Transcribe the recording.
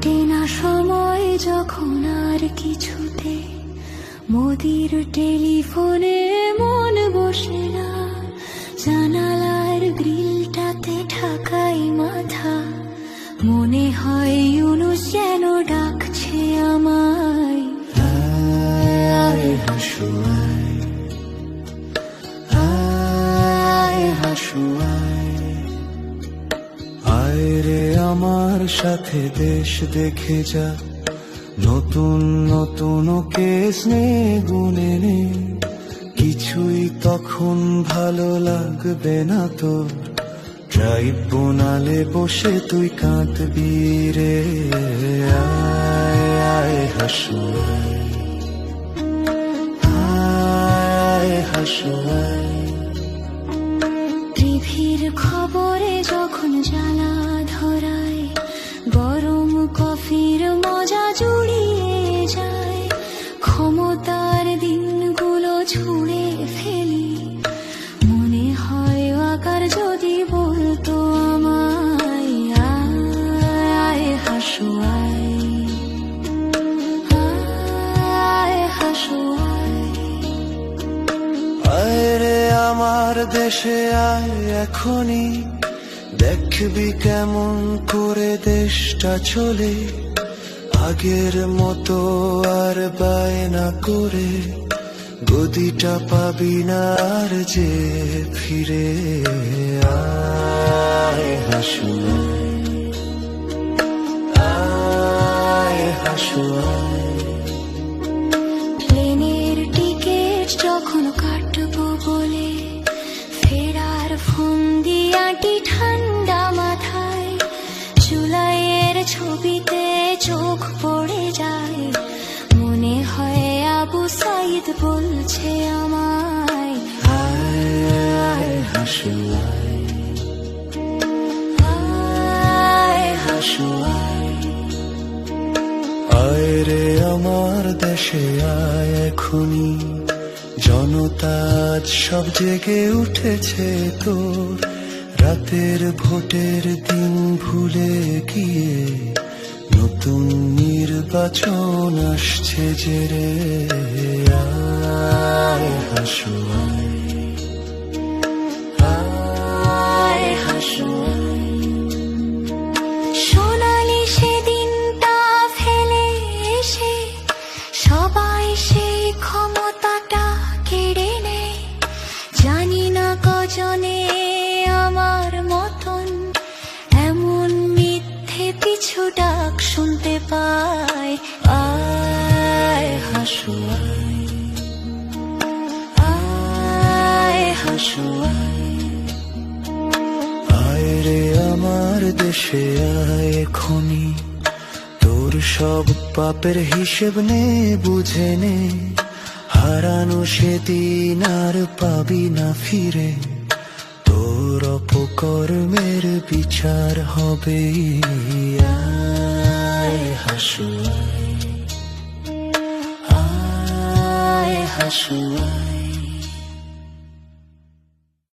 কাটে না সময় যখন আর কিছুতে। মোদির টেলিফোনে মন বসে না। জানালার গ্রিলটাতে ঠাকাই মাথা। মনে হয় ইউনুস যেন ডাকছে আমায়। আয় রে আমার সাথে দেশ দেখে যা। নতুন নতুন কেস স্নেহ গুনে নে। কিছুই তখন ভালো লাগবে না তোর ট্রাইব্যুনালে বসে তুই কাঁদবি রে। আয় আয়, হাসু আয় হাসু, আয়। টিভির খবরে যখন জ্বালা ধরায়, গরম কফির মজা জুড়িয়ে যায়, ক্ষমতার দিনগুলো ছুঁড়ে ফেলি। মনে হয় আকার যদি বলতো আমায়, আয় হাসু, আয়। আয়। আয় আমার দেশে আয় এখনই। দেখবি কেমন করে দেশটা চলে। আগের মতো আর বায়না করে। গদিটা পাবি না আর যে ফিরে আয় হাসু। আয় হাসু। আয় সাইদ বলছে আমায় আয় রে আমার দেশে আয় এখনি, জনতা সব জেগে উঠেছে তোর। রাতের ভোটের দিন ভুলে গিয়ে নতুন নির্বাচন আসছে যে রে হাসু সোনালি সেদিনটা ফেলে সবাই ক্ষমতাটা কেড়ে নেয়। জানি না কজনে পিছু ডাক শুনতে পায়। আয় হাসু আয় হাসু। আয় রে আমার দেশে আয় এখনি তোর সব পাপের হিসেব নে, বুঝে নে। হারানো সেদিন আর পাবি না ফিরে। তোর অপকর্মের বিচার হবে আয় হাসু আয় হাসু আয়।